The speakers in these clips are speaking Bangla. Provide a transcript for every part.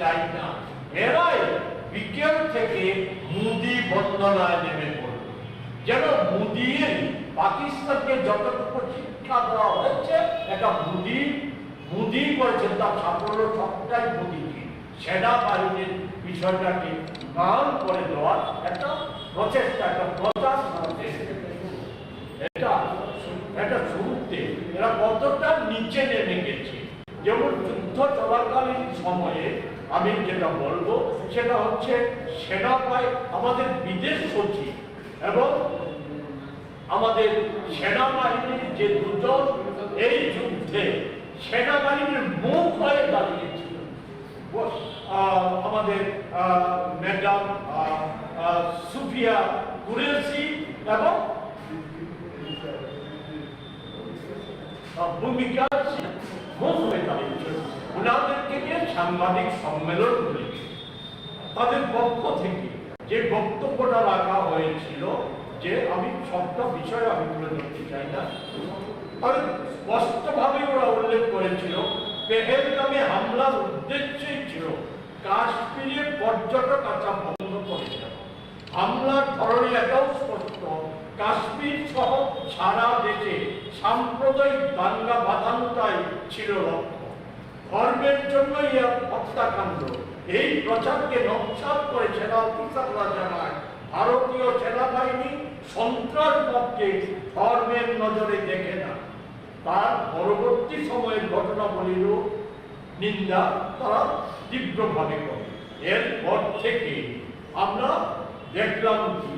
চাই না এরাই বিকেল থেকে মুদি বন্দনায় নেমে পড়ল যেন মুদির পাকিস্তানকে যতটুকু শিক্ষা দেওয়া হয়েছে, একটা মুদি মুদি করেছেন তার সাফল্য সবটাই মোদিকে। সেনাবাহিনীর বিষয়টাকে গান করে দেওয়ার একটা প্রচেষ্টা, একটা প্রচার এটা এটা শুরুতে এরা কতটা নিচে নেমে গেছে। যেমন যুদ্ধ চলাকালীন সময়ে আমি যেটা বলব সেটা হচ্ছে সেনাবাহিনী আমাদের বিদেশ সচিব এবং আমাদের সেনাবাহিনীর যে দুজন এই যুদ্ধে সেনাবাহিনীর মুখ হয়ে দাঁড়িয়েছিল। আমাদের ম্যাডাম সুফিয়া কুরেশি এবং ভূমিকা মুখ হয়ে দাঁড়িয়েছিল। ওনাদেরকে নিয়ে সাংবাদিক সম্মেলন করেছে তাদের পক্ষ থেকে যে বক্তব্যটা রাখা হয়েছিল যে আমি সবটা বিষয় আমি তুলে ধরতে চাই না, তাদের স্পষ্টভাবে ওরা উল্লেখ করেছিল, পেহেলগামে হামলার উদ্দেশ্যই ছিল কাশ্মীরে পর্যটক আসা বন্ধ করে দেওয়া। হামলার ধরনে এটাও স্পষ্ট, কাশ্মীর সহ সারা দেশে সাম্প্রদায়িক দাঙ্গা বাঁধানোটাই ছিল লক্ষ্য। ধর্মের জন্যই হত্যাকাণ্ড। এই প্রচারকে নকশাত করে সেনা অফিসাররা জানায়, ভারতীয় সেনাবাহিনী সন্ত্রাসবাদকে ধর্মের নজরে দেখে না। তার পরবর্তী সময়ের ঘটনাবলীরও নিন্দা তারা তীব্রভাবে করে। এরপর থেকে আমরা দেখলাম কি,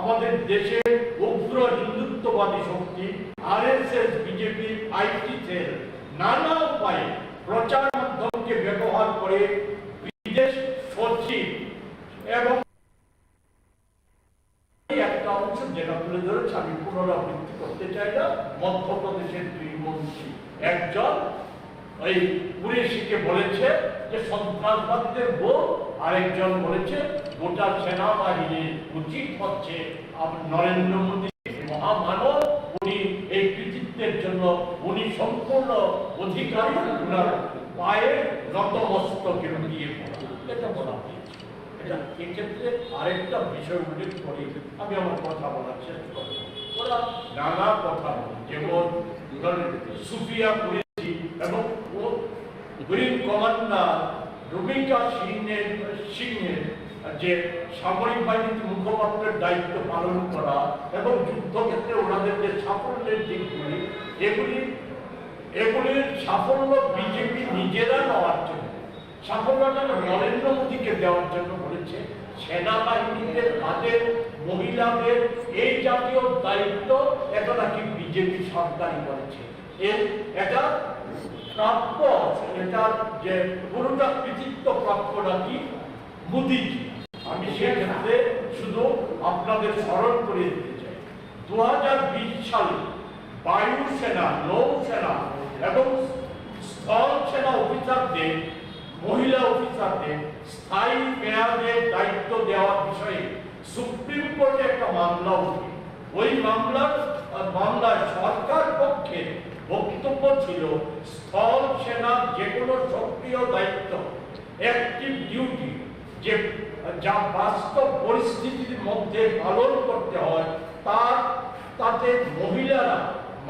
আমাদের দেশে উগ্র হিন্দুত্ববাদী শক্তি, আরএসএস বিজেপি আইটি সেল নানা উপায়ে প্রচার মাধ্যমকে ব্যবহার করে বিদেশ সচিব এবং একটা অংশ যেটা তুলে ধরেছে, আমি পুনরাবৃত্তি করতে চাই না। মধ্যপ্রদেশের দুই মন্ত্রী। একজন ওই কুরেশিকে বলেছে যে, সন্ত্রাসবাদীদের বউ আরেকজন বলেছে, গোটা সেনাবাহিনীর উচিত হচ্ছে নরেন্দ্র মোদী মহামানব জন্য উনি সম্পূর্ণ অধিকারী উনার পায়ে নতমস্তকে দিয়ে এটা বলা এটা এক্ষেত্রে আরেকটা বিষয় উল্লেখ করি। আমি আমার কথা বলার চেষ্টা করব। ওরা নানা কথা যেমন সুফিয়া কুরেশি এবং গ্রিন কমান্ডার রুবিকা সিংয়ের সিংয়ের যে সামরিক বাহিনীর মুখপাত্রের দায়িত্ব পালন করা এবং যুদ্ধক্ষেত্রে ওনাদের যে সাফল্যের দিকগুলি এগুলি এগুলির সাফল্য বিজেপি নিজেরা নেওয়ার জন্য সাফল্যটা নরেন্দ্র মোদীকে দেওয়ার জন্য বলেছে, সেনাবাহিনীতে তাদের মহিলাদের এই জাতীয় দায়িত্ব এটা নাকি বিজেপি সরকারই করেছে। এর এটা প্রাপ্য এটা যে পুরোটা কৃতিত্ব প্রাপ্য নাকি মোদীজি আমি সেক্ষেত্রে শুধু আপনাদের স্মরণ করে দিতে চাই। দু হাজার বিশ সালে বায়ুসেনা নৌসেনা এবং স্থল সেনা অফিসারদের, মহিলা অফিসারদের স্থায়ী মেয়াদে দায়িত্ব দেওয়ার বিষয়ে সুপ্রিম কোর্টে একটা মামলা উঠে। ওই মামলার, মামলায় সরকার পক্ষে বক্তব্য ছিল স্থল সেনার যে কোনো সক্রিয় দায়িত্ব অ্যাক্টিভ ডিউটি যে, যা বাস্তব পরিস্থিতির মধ্যে পালন করতে হয়, তার, তাতে মহিলারা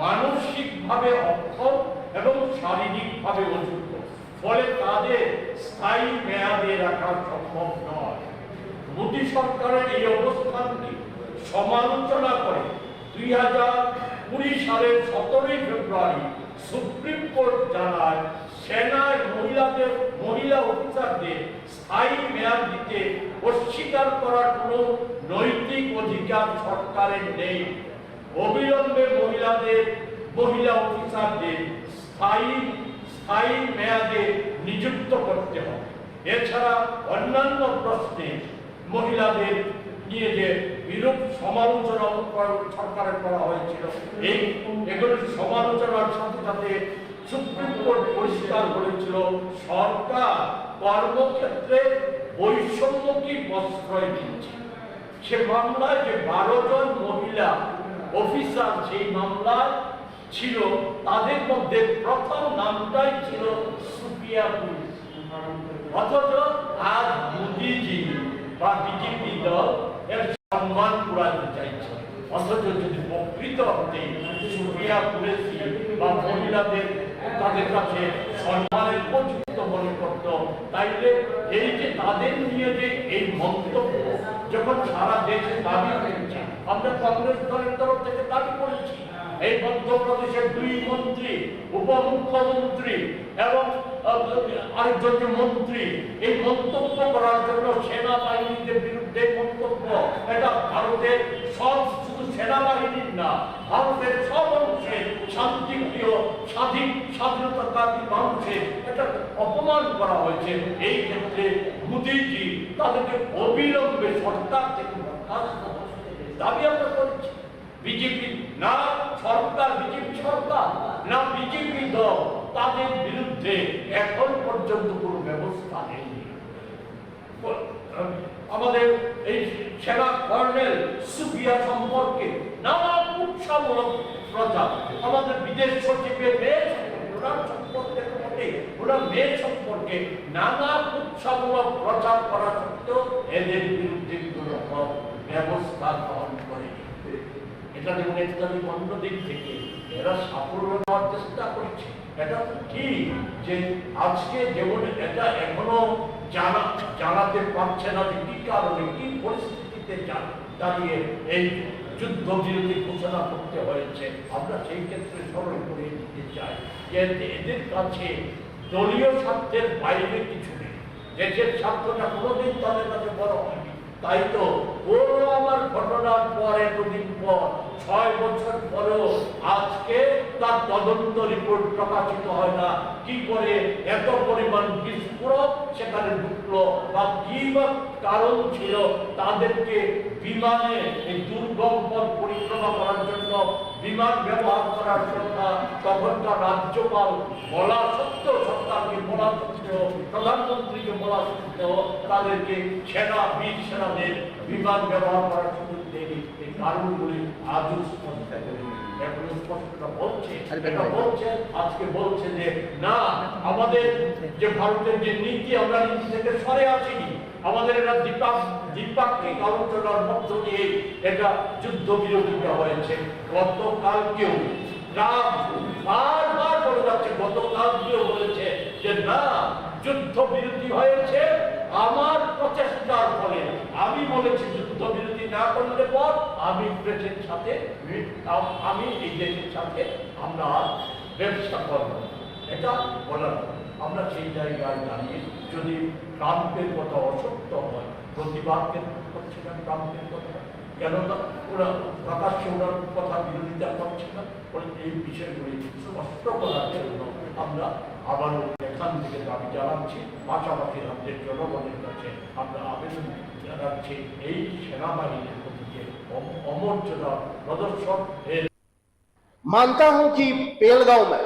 মানসিকভাবে অক্ষম এবং শারীরিকভাবে অযোগ্য। ফলে তাদের স্থায়ী মেয়াদে রাখা সম্ভব নয়। মোদী সরকারের এই অবস্থানকে সমালোচনা করে দুই হাজার কুড়ি সালের সতেরোই ফেব্রুয়ারি সুপ্রিম কোর্ট জানায় সেনার মহিলাদের, মহিলা অফিসারদের স্থায়ী মেয়াদ দিতে অস্বীকার করার কোনো নৈতিক অধিকার সরকারের নেই। অবিলম্বে মহিলাদের, মহিলা অফিসারদের স্থায়ী স্থায়ী মেয়াদে নিযুক্ত করতে হবে। এছাড়া অন্যান্য প্রশ্নে মহিলাদের নিয়ে যে বিরূপ সমালোচনা করা- সরকারের করা হয়েছিল, এই এগুলোর সমালোচনার সাথে সাথে সুপ্রিম কোর্ট পরিষ্কার করেছিল সরকার কর্মক্ষেত্রে বৈষম্যকে প্রশ্রয় দিচ্ছে? সে মামলায় যে বারো জন মহিলা অফিসার সেই মামলায় ছিল, তাদের মধ্যে প্রথম নামটাই ছিল সুফিয়া পুলিশ। অথচ আজ মোদিজি বা বিজেপি দল এর সম্মান কুড়াতে চাইছে। অথচ যদি প্রকৃত অর্থে সুপ্রিয়া কুরেশি বা মহিলাদের তাদের কাছে সম্মানের উপযুক্ত মনে করত, তাইলে এই যে তাদের নিয়ে যে এই মন্তব্য যখন সারা দেশে দাবি করেছে আমরা কংগ্রেস দলের তরফ থেকে দাবি করেছি, এই মধ্যপ্রদেশের দুই মন্ত্রী, উপমুখ্যমন্ত্রী এবং আরেকজন মন্ত্রী, এই মন্তব্য করার জন্য সেনাবাহিনীদের বিরুদ্ধে মন্তব্য। এটা ভারতের সব শুধু সেনাবাহিনীর না, ভারতের সব অংশের শান্তিপ্রিয়, স্বাধীন স্বাধীনতাকামী মানুষের এটা অপমান করা হয়েছে। এই ক্ষেত্রে মোদীজি তাদেরকে অবিলম্বে সরকার থেকে বরখাস্ত দাবি আমরা করেছি। বিজেপি না সরকার, বিজেপি সরকার, না বিজেপি দল, তাদের বিরুদ্ধে এখন পর্যন্ত কোনো ব্যবস্থা নেই। আমাদের এই সেনা কর্নেল সুফিয়া সম্পর্কে নানা উৎসাহমূলক প্রচার। আমাদের বিদেশ সচিবের মেয়ে ওনার সম্পর্কে ওনার মেয়ে সম্পর্কে নানা উৎসাহমূলক প্রচার করা সত্ত্বেও এদের বিরুদ্ধে ব্যবস্থা গ্রহণ করেনি এটা যেমন ইসলামিক অন্য দিক থেকে, এরা সাফল্য নেওয়ার চেষ্টা করছে। এটা ঠিক যে আজকে যেমন এটা এখনও জানা জানাতে পারছে না যে কি কারণে, কি পরিস্থিতিতে দাঁড়িয়ে এই যুদ্ধ বিরতি ঘোষণা করতে হয়েছে। আমরা সেই ক্ষেত্রে স্মরণ করে দিতে চাই যে এদের কাছে দলীয় স্বার্থের বাইরে কিছু নেই। দেশের স্বার্থটা কোনোদিন তাদের কাছে বড় হয়নি। তাই তো পুরো আমার ঘটনার পর এতদিন পর, ছয় বছর পরেও আজকে তার তদন্ত রিপোর্ট প্রকাশিত হয় না। কি করে এত পরিমাণ বিস্ফোরক সেখানে ঢুকলো বা কি বা কারণ ছিল তাদেরকে বিমানে এই দুর্গম পথ পরিক্রমা করার জন্য বিমান ব্যবহার করার কথা তখনকার রাজ্যপাল বলা সত্ত্বেও সরকারকে বলা সত্ত্বেও প্রধানমন্ত্রীকে বলা সত্ত্বেও তাদেরকে সেনা বীর সেনাদের বিমান ব্যবহার করার সুযোগ দেয়নি এই কারণগুলি আজও স্পষ্ট এখন স্পষ্টটা বলছে। এটা বলছে আজকে বলছে যে না আমাদের যে ভারতের যে নীতি আমরা নীতি থেকে সরে আসিনি। আমাদের এটা দ্বিপাক দ্বিপাক্ষিক আলোচনার মধ্য দিয়ে এটা যুদ্ধ বিরতিটা হয়েছে। গতকালকেও ট্রাম্প বারবার বলে যাচ্ছে, গতকালকেও বলেছে যে না যুদ্ধ বিরতি হয়েছে, আমার প্রচেষ্টার ফলে। আমি বলেছি যুদ্ধ বিরতি না করলে পর আমি দেশের সাথে আমি এই দেশের সাথে আমরা ব্যবসা করব এটা বলার আমরা সেই জায়গায় দাঁড়িয়ে যদি ট্রাম্পের কথা অসত্য হয়, প্রতিবাদকে করছে না ট্রাম্পের কথা কেন না ওরা প্রকাশ্যে ওনার কথা বিরোধিতা করছে না, ফলে এই বিষয়গুলি স্পষ্ট করার জন্য আমরা আবারও এখান থেকে দাবি জানাচ্ছি। পাশাপাশি রাজ্যের জনগণের কাছে আমরা আবেদন জানাচ্ছি, এই সেনাবাহিনীর প্রতিকে অমর্যাদা প্রদর্শন মানতা হো কি পেলগাঁও में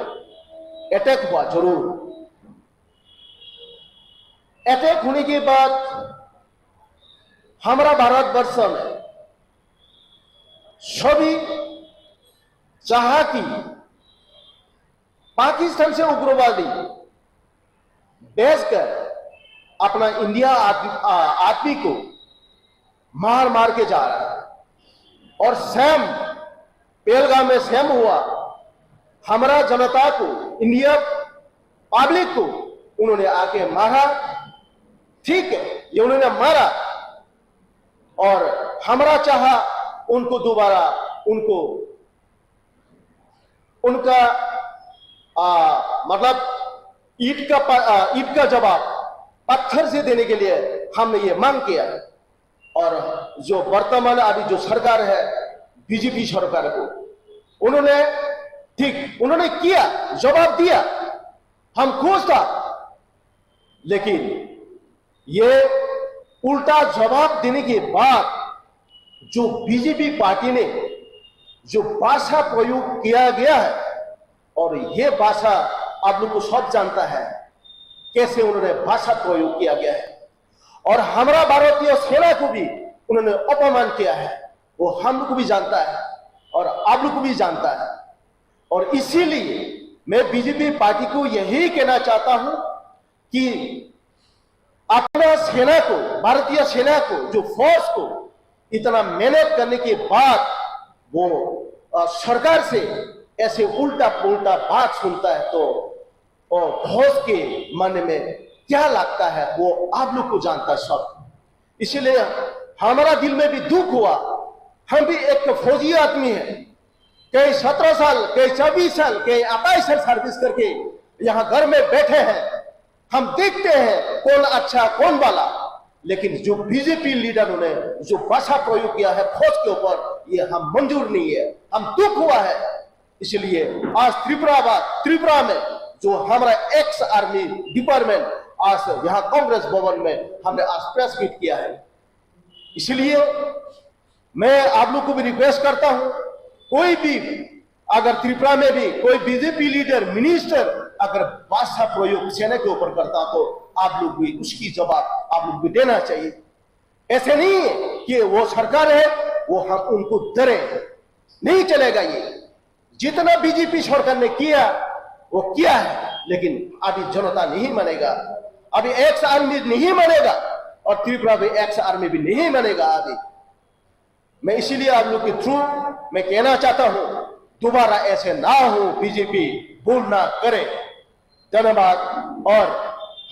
अटैक हुआ, ज़रूर। अटैक होने के बाद हमारा भारतवर्ष में सभी चाहा कि पाकिस्तान से उग्रवादी बेच कर अपना इंडिया आदमी को मार मार के जा रहा है। और सैम पेलगाम में सेम हुआ, हमारा जनता को इंडिया पब्लिक को उन्होंने आके मारा। ठीक है ये उन्होंने मारा। और हमारा चाहा उनको दोबारा उनको उनका आ, मतलब ईट का ईट का जवाब पत्थर से देने के लिए हमने ये मांग किया। और जो वर्तमान अभी जो सरकार है बीजेपी सरकार को उन्होंने ठीक, उन्होंने किया, जवाब दिया, हम खुश था। लेकिन ये उल्टा जवाब देने के बाद जो बीजेपी पार्टी ने जो भाषा प्रयोग किया गया है, और ये भाषा आप लोग को सब जानता है कैसे उन्होंने भाषा प्रयोग किया गया है। और हमारा भारतीय सेना को भी उन्होंने अपमान किया है, वो हम लोग को भी जानता है, और आप लोग को भी जानता है। और इसीलिए मैं बीजेपी पार्टी को यही कहना चाहता हूँ कि अपना सेना को, भारतीय सेना को, जो फोर्स को इतना मेहनत करने के बाद वो सरकार से ऐसे उल्टा पुल्टा बात सुनता है तो और घोष के मन में क्या लगता है वो आप लोग को जानता सब। इसीलिए हमारा दिल में भी दुख हुआ। हम भी एक फौजी आदमी है। कई सत्रह साल कई चौबीस साल कई अट्ठाईस साल सर्विस करके यहाँ घर में बैठे हैं। हम देखते हैं कौन अच्छा कौन वाला। लेकिन जो बीजेपी लीडरों ने जो भाषा प्रयोग किया है फौज के ऊपर, ये हम मंजूर नहीं है। हम दुख हुआ है। इसलिए आज त्रिपुराबाद त्रिपुरा में जो हमारा एक्स आर्मी डिपार्टमेंट आज यहाँ कांग्रेस भवन में हमने आज प्रेस मीट किया है। इसलिए मैं आप लोग को भी रिक्वेस्ट करता हूँ कोई भी, अगर त्रिपुरा में भी कोई बीजेपी लीडर मिनिस्टर अगर भाषा प्रयोग सेना के ऊपर करता तो आप लोग भी उसकी जवाब आप लोग भी देना चाहिए। ऐसे नहीं है कि वो सरकार है, वो हम उनको डरे। नहीं चलेगा ये। जितना बीजेपी सरकार ने किया, वो किया है, लेकिन अभी जनता नहीं मानेगा। अभी एक्स आर्मी नहीं मानेगा और त्रिपुरा भी एक्स आर्मी भी नहीं मानेगा अभी मैं इसीलिए आप लोग के थ्रू मैं कहना चाहता हूं दोबारा ऐसे ना हो बीजेपी भूल ना करे धन्यवाद और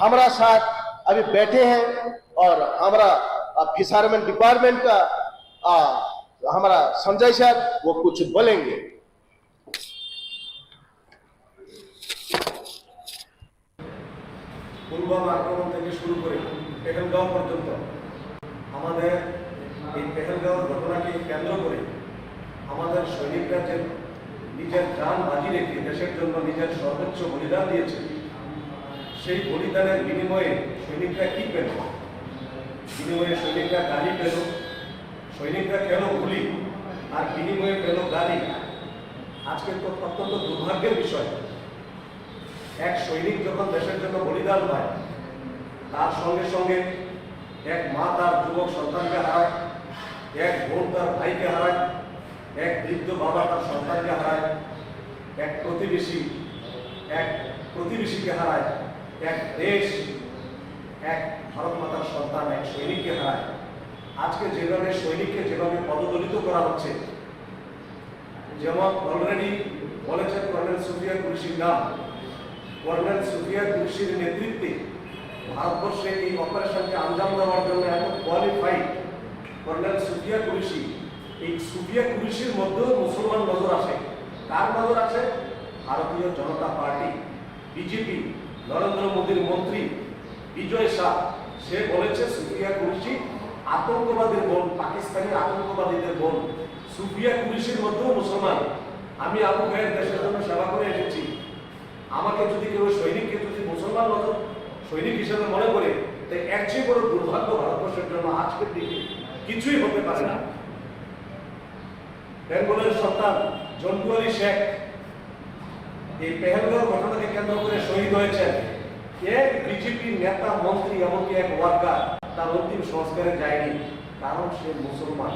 हमारा साथ अभी बैठे हैं और हमारा फिशरमैन डिपार्टमेंट का आ, हमारा संजय सर वो कुछ बोलेंगे পুলবাম আক্রমণ থেকে শুরু করে পেহেলগাঁও পর্যন্ত আমাদের এই পেহেলগাঁওর ঘটনাকে কেন্দ্র করে আমাদের সৈনিকরা যে নিজের প্রাণ বাজি রেখে দেশের জন্য নিজের সর্বোচ্চ বলিদান দিয়েছে, সেই বলিদানের বিনিময়ে সৈনিকরা কি পেল? বিনিময়ে সৈনিকরা গাড়ি পেল। সৈনিকরা কেন গুলি? আর বিনিময়ে পেল গাড়ি আজকে তো অত্যন্ত দুর্ভাগ্যের বিষয়। এক সৈনিক যখন দেশের জন্য বলিদান হয় তার সঙ্গে সঙ্গে এক মা তার যুবক সন্তানকে হারায়। এক বোন তার ভাইকে হারায়, এক বৃদ্ধ বাবা তার সন্তানকে হারায়, এক প্রতিবেশী, এক প্রতিবেশীকে হারায়, এক দেশ, এক ভারত মাতার সন্তান, এক সৈনিককে হারায়। আজকে যেভাবে সৈনিককে যেভাবে পদদলিত করা হচ্ছে, যেমন অলরেডি বলেছেন কর্নেল সুফিয়া কুরশির নাম। কর্নেল সুফিয়া কুরশির নেতৃত্বে ভারতবর্ষে এই অপারেশনকে আঞ্জাম দেওয়ার জন্য এত কোয়ালিফাইড কর্নেল সুফিয়া কুরশি। এই সুফিয়া কুরশির মধ্যেও মুসলমান নজর আসে কার নজর আছে? ভারতীয় জনতা পার্টি, বিজেপি, নরেন্দ্র মোদীর মন্ত্রী, বিজয় শাহ। সে বলেছে, সুফিয়া কুরশি আতঙ্কবাদীর বোন, পাকিস্তানি আতঙ্কবাদীদের বোন। সুফিয়া কুরশির মধ্যেও মুসলমান। আমি আবু খায়ের দেশের জন্য সেবা করে এসেছি। আমাকে যদি কেউ সৈনিককে যদি মুসলমান নজর, সৈনিক হিসেবে মনে করে, তো এর চেয়ে বড় দুর্ভাগ্য ভারতবর্ষের জন্য আজকের দিনে। কিছুই হতে পারে না। বেঙ্গলের সন্তান জন্টু আলী শেখ এই পেহেলগাঁও ঘটনাকে কেন্দ্র করে শহীদ হয়েছেন। এক বিজেপি নেতা, মন্ত্রী, এমনকি এক ওয়ার্কার। তার অন্তিম সংস্কারে যায়নি, কারণ সে মুসলমান।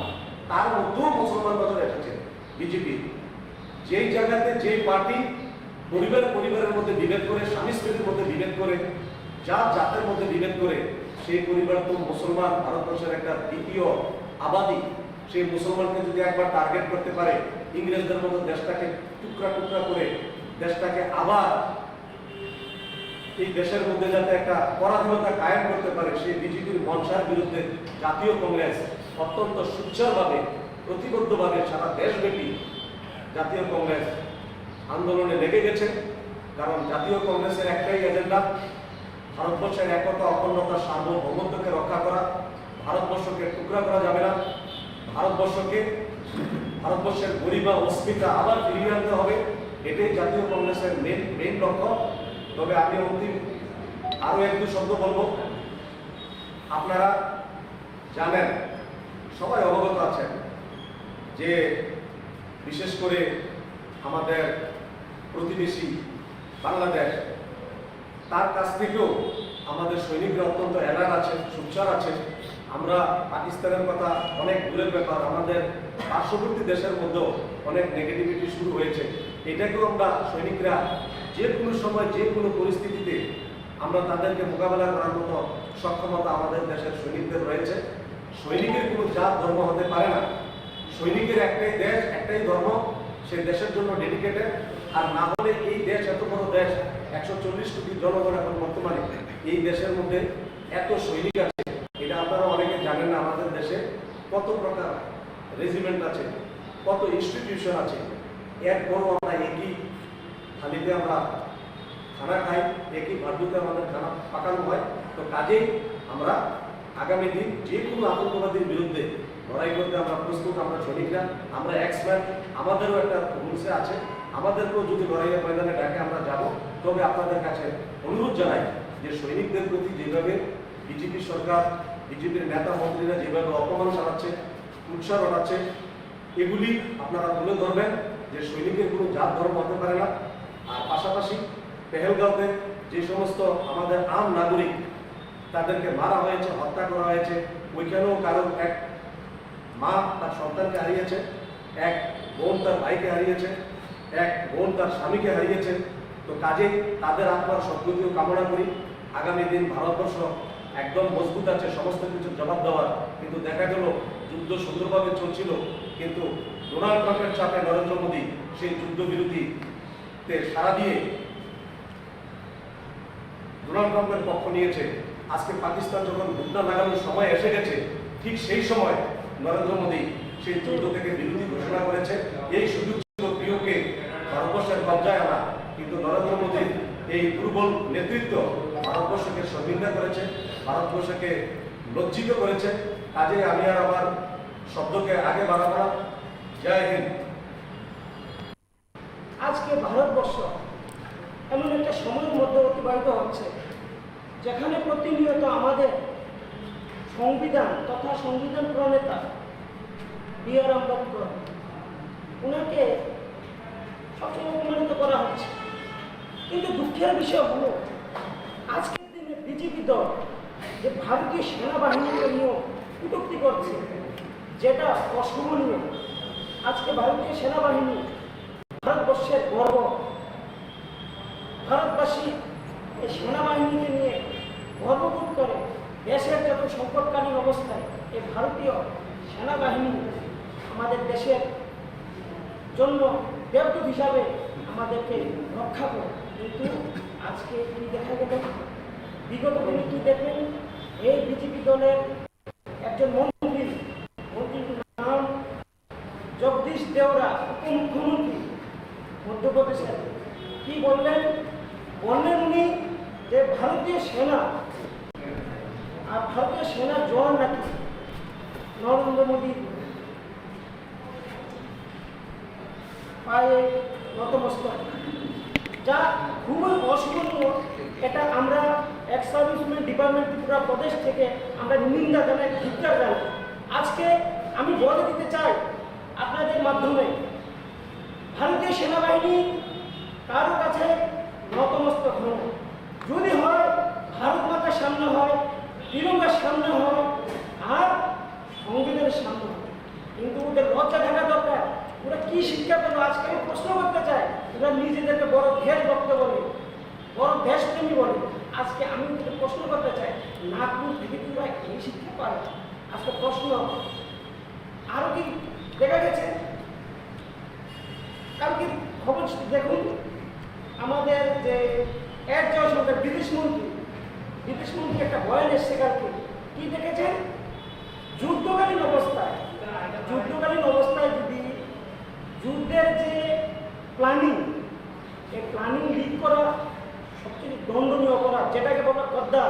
তার মধ্যেও মুসলমান নজর এসেছে বিজেপি। যেই জায়গাতে যেই পার্টি পরিবার পরিবারের মধ্যে বিভেদ করে, স্বামী স্ত্রীর মধ্যে বিভেদ করে যা জাতের মধ্যে বিভেদ করে সেই পরিবার তো মুসলমান, ভারতবর্ষের একটা দ্বিতীয় আবাদি। সেই মুসলমানকে যদি একবার টার্গেট করতে পারে, ইংরেজদের মতো দেশটাকে টুকরা টুকরা করে, দেশটাকে আবার এই দেশের মধ্যে যাতে একটা পরাধীনতা কায়েম করতে পারে, সেই বিজেপির মনসার বিরুদ্ধে জাতীয় কংগ্রেস অত্যন্ত সুচ্ছরভাবে প্রতিবদ্ধভাবে সারা দেশব্যাপী জাতীয় কংগ্রেস আন্দোলনে লেগে গেছে। কারণ জাতীয় কংগ্রেসের একটাই এজেন্ডা ভারতবর্ষের একতা, অখণ্ডতা, সার্বভৌমত্বকে রক্ষা করা, ভারতবর্ষকে টুকরা করা যাবে না। ভারতবর্ষকে, ভারতবর্ষের গরিমা, অস্মিতা আবার ফিরিয়ে আনতে হবে। এটাই জাতীয় কংগ্রেসের মেন মেন লক্ষ্য। তবে আমি অন্তিম আরও এক দু শব্দ বলব। আপনারা জানেন, সবাই অবগত আছেন যে বিশেষ করে আমাদের প্রতিবেশী বাংলাদেশ তার কাছ থেকেও আমাদের সৈনিকরা অত্যন্ত অ্যালার্ট আছে, সুচার আছে। আমরা পাকিস্তানের কথা অনেক দূরের ব্যাপার, আমাদের পার্শ্ববর্তী দেশের মধ্যেও অনেক নেগেটিভিটি শুরু হয়েছে। এটাকেও আমরা সৈনিকরা যে কোনো সময়, যে কোনো পরিস্থিতিতে আমরা তাদেরকে মোকাবেলা করার মতো সক্ষমতা আমাদের দেশের সৈনিকদের রয়েছে। সৈনিকের কোনো জাত, ধর্ম হতে পারে না। সৈনিকের একটাই দেশ, একটাই ধর্ম, সে দেশের জন্য ডেডিকেটেড আর না হলে এই দেশ এত বড় দেশ একশো চল্লিশ কোটি জনগণ এখন বর্তমানে এই দেশের মধ্যে এত সৈনিক আছে, এটা আপনারা অনেকে জানেন না আমাদের দেশে কত প্রকার রেজিমেন্ট আছে, কত ইনস্টিটিউশন আছে। এরপরও আমরা একই থালিতে আমরা খানা খাই, একই ভাদ্যতে আমাদের খানা পাকানো হয়। তো কাজেই আমরা আগামী দিন যে কোনো আতঙ্কবাদীর বিরুদ্ধে লড়াই করতে আমরা প্রস্তুত, আমরা সৈনিকরা, আমরা এক্সপার্ট আমাদেরও একটা রুলসে আছে। আমাদেরকেও যদি লড়াইয়ের ময়দানে ডাকে, আমরা যাব। তবে আপনাদের কাছে অনুরোধ জানাই যে সৈনিকদের প্রতি যেভাবে বিজেপি সরকার, বিজেপির নেতা মন্ত্রীরা যেভাবে অপমান চালাচ্ছে উৎসাহ ঘটাচ্ছে এগুলি আপনারা তুলে ধরবেন যে সৈনিকের কোনো জাত ধর্ম হতে পারে না। আর পাশাপাশি পেহেলগাঁওতে যে সমস্ত আমাদের আম নাগরিক, তাদেরকে মারা হয়েছে, হত্যা করা হয়েছে, ওইখানেও কারণ এক মা তার সন্তানকে হারিয়েছে, এক বোন তার ভাইকে হারিয়েছে, এক বোন তার স্বামীকে হারিয়েছে তো কাজে তাদের আত্মার সদ্গতিও কামনা করি। আগামী দিন ভারতবর্ষ একদম মজবুত আছে, সমস্ত কিছুর জবাব দেওয়ার। কিন্তু দেখা গেল, যুদ্ধ সুন্দরভাবে চলছিল। কিন্তু ডোনাল্ড ট্রাম্পের চাপে নরেন্দ্র মোদী সেই যুদ্ধ বিরতিতে সারা দিয়ে ডোনাল্ড ট্রাম্পের পক্ষ নিয়েছে। আজকে পাকিস্তান যখন ঘুটনা লাগানোর সময় এসে গেছে, ঠিক সেই সময় নরেন্দ্র মোদী সেই যুদ্ধ থেকে বিরতি ঘোষণা করেছে। এই সুযোগ ছিল প্রিয়কে ভারতবর্ষের কবজায় আনা কিন্তু নরেন্দ্র মোদীর এই দুর্বল নেতৃত্ব ভারতবর্ষকে সর্বিন্দা করেছে, ভারতবর্ষকে লজ্জিত করেছে। কাজে আমি আর আমার শব্দকে আগে বাড়াবো না। জয় হিন্দ। আজকে ভারতবর্ষ এমন একটা সময়ের মধ্যে অতিবাহিত হচ্ছে, যেখানে প্রতিনিয়ত আমাদের সংবিধান তথা সংবিধান প্রণেতা বি আর আম্বেদকর ওনাকে সবসময় অপমানিত করা হচ্ছে। কিন্তু দুঃখের বিষয় হলো, আজকের দিনে বিজেপি দল যে ভারতীয় সেনাবাহিনীকে নিয়েও কটূক্তি করছে, যেটা অসমনীয় আজকে ভারতীয় সেনাবাহিনী ভারতবর্ষের গর্ব। ভারতবাসী এই সেনাবাহিনীকে নিয়ে গর্ববোধ করে দেশের যত সংকটকালীন অবস্থায় এই ভারতীয় সেনাবাহিনী আমাদের দেশের জন্য দেবদূত হিসাবে আমাদেরকে রক্ষা করে। কিন্তু আজকে কি দেখা গেল বিগত দিনে কি দেখলেন এই বিজেপি দলের একজন মন্ত্রী মন্ত্রীর নাম জগদীশ দেওরা উপমুখ্যমন্ত্রী, মধ্যপ্রদেশের। কি বললেন? বললেন উনি যে ভারতীয় সেনা, আর ভারতীয় সেনা জওয়ান নাকি? নরেন্দ্র মোদী। পায়ে নতমস্তক। যা খুবই অশোভনীয় এটা আমরা এক্স সার্ভিসম্যান ডিপার্টমেন্ট ত্রিপুরা প্রদেশ থেকে আমরা নিন্দা জানাই, ধিক্কার জানাই। আজকে আমি বলে দিতে চাই আপনাদের মাধ্যমে, ভারতীয় সেনাবাহিনী কারও কাছে নতমস্তক হয় যদি হয়, ভারত মাতার সামনে হয়, তিরঙ্গার সামনে হয়, আর সংবিধানের সামনে হয়। কিন্তু ওদের লজ্জা থাকা দরকার। ওরা কি শিক্ষা পেল? আজকে আমি প্রশ্ন করতে চাই, ওরা নিজেদেরকে বড় দেশ ভক্ত বলে, বড় দেশপ্রেমী বলে। আজকে আমি প্রশ্ন করতে চাই, নাগপুর থেকে ওরা এই শিক্ষা পায়? আজকে প্রশ্ন। আরও কি দেখা গেছে? কালকে খবর দেখুন, আমাদের যে এক জয়শঙ্কর বিদেশ মন্ত্রী বিদেশ মন্ত্রী একটা বয়ান এসছে কালকে। কি দেখেছেন? যুদ্ধকালীন অবস্থায় যুদ্ধকালীন অবস্থায় যুদ্ধের যে প্ল্যানিং এই প্ল্যানিং লিড করা সবচেয়ে দণ্ডনীয় অপরাধ, যেটাকে বলা কদ্দা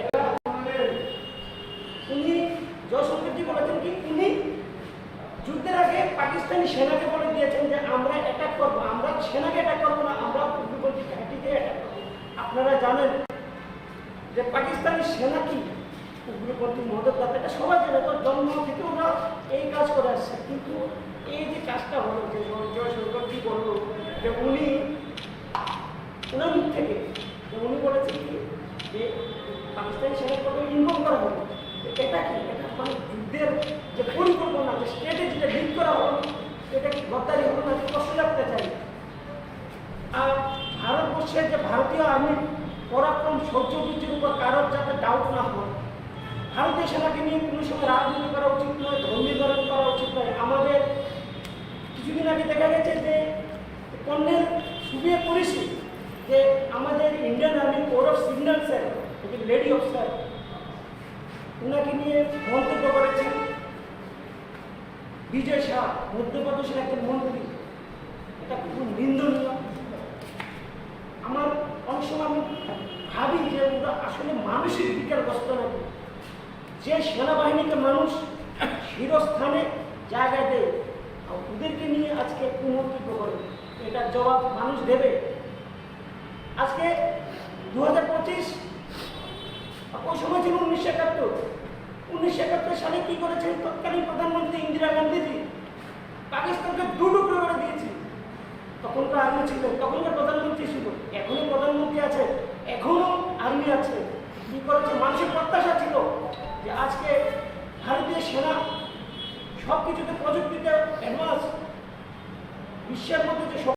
এটা উনি জয়শঙ্করজি বলেছেন কি, উনি যুদ্ধের আগে পাকিস্তানি সেনাকে বলে দিয়েছেন যে আমরা অ্যাটাক করব, আমরা সেনাকে অ্যাটাক করব না, আমরা উগ্রপন্থী ঘাঁটিতে অ্যাটাক করব। আপনারা জানেন যে পাকিস্তানি সেনা কি? উগ্রপন্থী মদতদাতা এটা সবাই জানে তো জন্ম থেকে ওরা এই কাজ করে আসছে, কিন্তু এই যে কাজটা হলো, যে কি বলল, যে উনি ওনার মুখ থেকে উনি বলেছেন কি, যে পাকিস্তানি সেনার কথা ইনফর্ম করা হলো এটা কি, এটা মানে যুদ্ধের যে পরিকল্পনা, যে স্ট্র্যাটেজিটা লিড করা হলো এটা কি গদ্দারি হলো না প্রশ্ন রাখতে চাই? আর ভারতবর্ষের যে ভারতীয় আর্মি পরাক্রম সহ্য বীর্যের উপর কারোর যাতে ডাউট না হয়, ভারতীয় সেনাকে নিয়ে কোনো সময় রাজনীতি করা উচিত নয় ধর্মীকরণ করা উচিত নয় আমাদের কিছুদিন আগে দেখা গেছে যে কর্নেল সুবিয়ে করেছি যে আমাদের Indian army corps of signal sir lady officer ওনাকে নিয়ে মন্তব্য করেছেন। বিজয় শাহ, মধ্যপ্রদেশের একজন মন্ত্রী, এটা খুব নিন্দনীয়। আমার অনেক সময় আমি ভাবি যে ওরা আসলে মানসিক বিকারগ্রস্ত নাকি? যে সেনাবাহিনীকে মানুষ শিরস্থানে জায়গা দেয় ওদেরকে নিয়ে আজকে কুমন্তব্য করে এটার জবাব মানুষ দেবে। আজকে দু হাজার পঁচিশ, ওই সময় ছিল উনিশশো একাত্তর। উনিশশো একাত্তর সালে কি করেছেন তৎকালীন প্রধানমন্ত্রী ইন্দিরা গান্ধীজি পাকিস্তানকে দুটুকরো করে দিয়েছে তখনকার আর্মি ছিল, তখনকার প্রধানমন্ত্রী ছিল। এখনও প্রধানমন্ত্রী আছে এখনও আর্মি আছে। কি করেছে? মানুষের প্রত্যাশা ছিল যে আজকে ভারতীয় সেনা সব কিছুতে প্রযুক্তিতে অ্যাডভান্স বিশ্বের মধ্যে যে